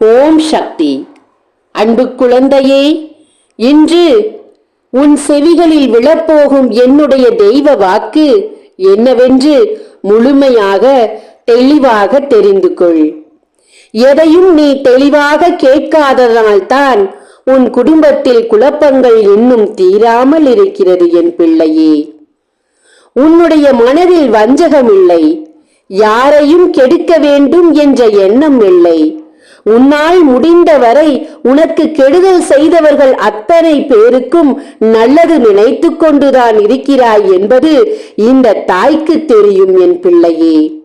ஓம் சக்தி. அன்பு குழந்தையே இன்று உன் செவிகளில் விழப்போகும் என்னுடைய தெய்வ வாக்கு என்னவென்று முழுமையாக தெளிவாக தெரிந்து கொள். எதையும் நீ தெளிவாக கேட்காததனால்தான் உன் குடும்பத்தில் குழப்பங்கள் இன்னும் தீராமல் இருக்கிறது என் பிள்ளையே. உன்னுடைய மனதில் வஞ்சகம் இல்லை யாரையும் கெடுக்க வேண்டும் என்ற எண்ணம் இல்லை. உன்னால் முடிந்தவரை உனக்கு கெடுதல் செய்தவர்கள் அத்தனை பேருக்கும் நல்லது நினைத்து கொண்டுதான் இருக்கிறாய் என்பது இந்த தாய்க்கு தெரியும் என் பிள்ளையே.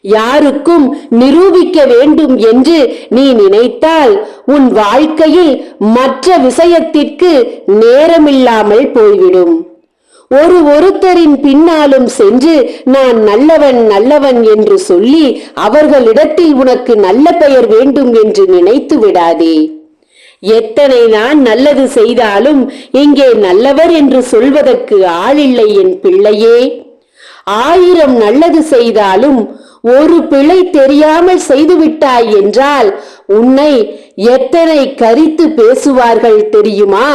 யாருக்கும் நிரூபிக்க வேண்டும் என்று நீ நினைத்தால் உன் வாழ்க்கையில் மற்ற விஷயத்திற்கு நேரமில்லாமல் போய்விடும். ஒரு ஒருத்தரின் பின்னாலும் சென்று நான் நல்லவன் நல்லவன் என்று சொல்லி அவர்களிடத்தில் உனக்கு நல்ல பெயர் வேண்டும் என்று நினைத்து விடாதே. எத்தனை நான் நல்லது செய்தாலும் இங்கே நல்லவர் என்று சொல்வதற்கு ஆளில்லை என் பிள்ளையே. ஆயிரம் நல்லது செய்தாலும் ஒரு பிழை தெரியாமல் செய்துவிட்டாய் என்றால் உன்னை எத்தனை கரித்து பேசுவார்கள் தெரியுமா?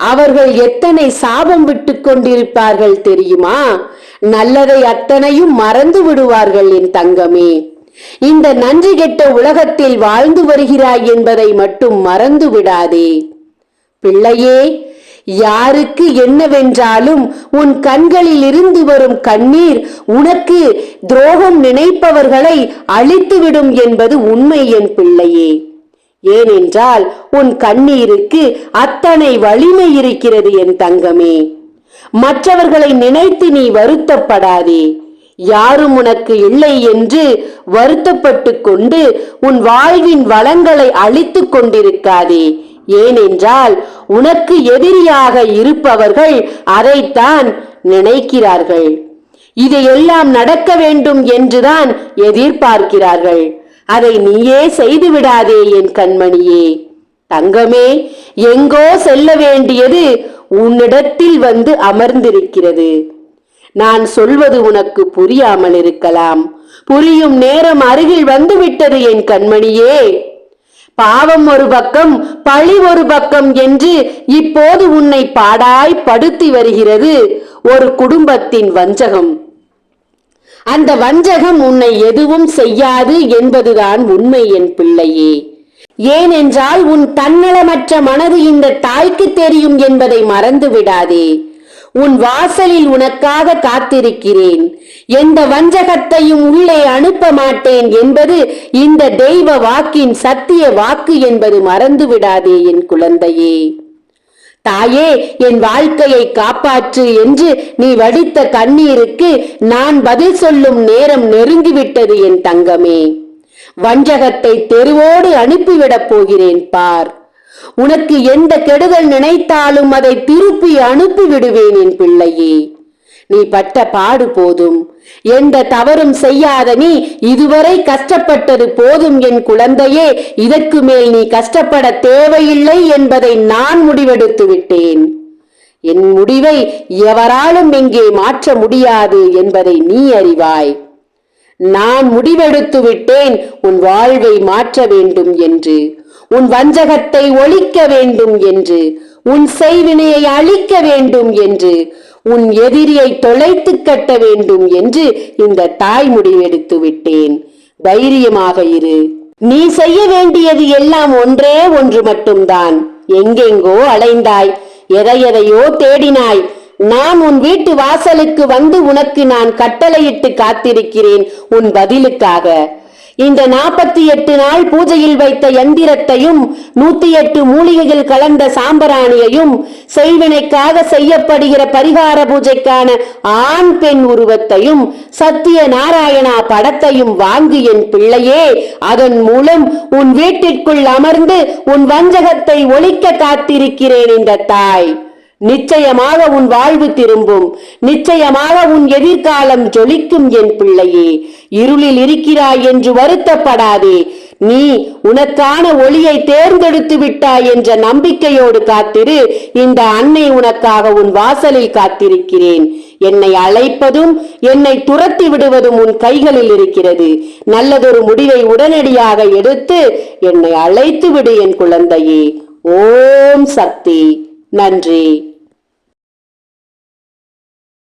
அவர்கள் எத்தனை சாபம் விட்டு கொண்டிருப்பார்கள் தெரியுமா? நல்லதை அத்தனையும் மறந்து விடுவார்கள் என் தங்கமே. இந்த நன்றி கெட்ட உலகத்தில் வாழ்ந்து வருகிறாய் என்பதை மட்டும் மறந்து விடாதே. பிள்ளையே யாருக்கு என்னவென்றாலும் உன் கண்களில் இருந்து வரும் கண்ணீர் உனக்கு துரோகம் நினைப்பவர்களை அழித்துவிடும் என்பது உண்மை என் பிள்ளையே. ஏனென்றால் உன் கண்ணீருக்கு அத்தனை வலிமை இருக்கிறது என் தங்கமே. மற்றவர்களை நினைத்து நீ வருத்தப்படாதே. யாரும் உனக்கு இல்லை என்று வருத்தப்பட்டு கொண்டு உன் வாழ்வின் வளங்களை அழித்துக் கொண்டிருக்காதே. ஏனென்றால் உனக்கு எதிரியாக இருப்பவர்கள் அதைத்தான் நினைக்கிறார்கள். இதையெல்லாம் நடக்க வேண்டும் என்றுதான் எதிர்பார்க்கிறார்கள். அதை நீயே செய்து விடாதே என் கண்மணியே. தங்கமே எங்கோ செல்ல வேண்டியது உன்னிடத்தில் வந்து அமர்ந்திருக்கிறது. நான் சொல்வது உனக்கு புரியாமல் இருக்கலாம். புரியும் நேரம் அருகில் வந்துவிட்டது என் கண்மணியே. பாவம் ஒரு பக்கம் பழி ஒரு பக்கம் என்று இப்போது உன்னை பாடாய் படுத்தி வருகிறது ஒரு குடும்பத்தின் வஞ்சகம். அந்த வஞ்சகம் உன்னை எதுவும் செய்யாது என்பதுதான் உண்மை என் பிள்ளையே. ஏனென்றால் உன் தன்னலமற்ற மனது இந்த தாய்க்கு தெரியும் என்பதை மறந்து விடாதே உன் வாசலில் உனக்காக காத்திருக்கிறேன். எந்த வஞ்சகத்தையும் உள்ளே அனுப்ப மாட்டேன் என்பது இந்த தெய்வ வாக்கின் சத்திய வாக்கு என்பது மறந்து விடாதே என் குழந்தையே. தாயே என் வாழ்க்கையை காப்பாற்று என்று நீ வடித்த கண்ணீருக்கு நான் பதில் சொல்லும் நேரம் நெருங்கிவிட்டது என் தங்கமே. வஞ்சகத்தை தெருவோடு அனுப்பிவிடப் போகிறேன் பார். உனக்கு எந்த கெடுதல் நினைத்தாலும் அதை திருப்பி அனுப்பி விடுவேன் என் பிள்ளையே. நீ பட்ட பாடு போதும். எந்த தவறும் செய்யாத நீ இதுவரை கஷ்டப்பட்டது போதும் என் குழந்தையே. இதற்கு மேல் நீ கஷ்டப்பட தேவையில்லை என்பதை நான் முடிவெடுத்து விட்டேன். என் முடிவை எவராலும் இங்கே மாற்ற முடியாது என்பதை நீ அறிவாய். நான் முடிவெடுத்து விட்டேன். உன் வாழ்வை மாற்ற வேண்டும் என்று. உன் வஞ்சகத்தை ஒழிக்க வேண்டும் என்று. உன் செய்வினையை அழிக்க வேண்டும் என்று. உன் எதிரியை தொலைத்து கட்ட வேண்டும் என்று இந்த தாய் முடிவெடுத்து விட்டேன். தைரியமாக இரு. நீ செய்ய வேண்டியது எல்லாம் ஒன்றே ஒன்று மட்டும்தான். எங்கெங்கோ அலைந்தாய். எதை எதையோ தேடினாய். நான் உன் வீட்டு வாசலுக்கு வந்து உனக்கு நான் கட்டளையிட்டு காத்திருக்கிறேன். உன் பதிலுக்காக. இந்த நாற்பத்தி எட்டு நாள் பூஜையில் வைத்த எந்திரத்தையும் நூத்தி எட்டு மூலிகையில் கலந்த சாம்பராணியையும் செய்வினைக்காக செய்யப்படுகிற பரிகார பூஜைக்கான ஆண் பெண் உருவத்தையும் சத்திய நாராயணா படத்தையும் வாங்கு என் பிள்ளையே. அதன் மூலம் உன் வீட்டிற்குள் அமர்ந்து உன் வஞ்சகத்தை ஒழிக்க காத்திருக்கிறேன் இந்த தாய். நிச்சயமாக உன் வாழ்வு திரும்பும். நிச்சயமாக உன் எதிர்காலம் ஜொலிக்கும் என் பிள்ளையே. இருளில் இருக்கிறாய் என்று வருத்தப்படாதே. நீ உனக்கான ஒளியை தேர்ந்தெடுத்து விட்டாய் என்ற நம்பிக்கையோடு காத்திரு. இந்த அன்னை உனக்காக உன் வாசலில் காத்திருக்கிறேன். என்னை அழைப்பதும் என்னை துரத்தி விடுவதும் உன் கைகளில் இருக்கிறது. நல்லதொரு முடிவை உடனடியாக எடுத்து என்னை அழைத்து விடு என் குழந்தையே. ஓம் சக்தி. நன்றி.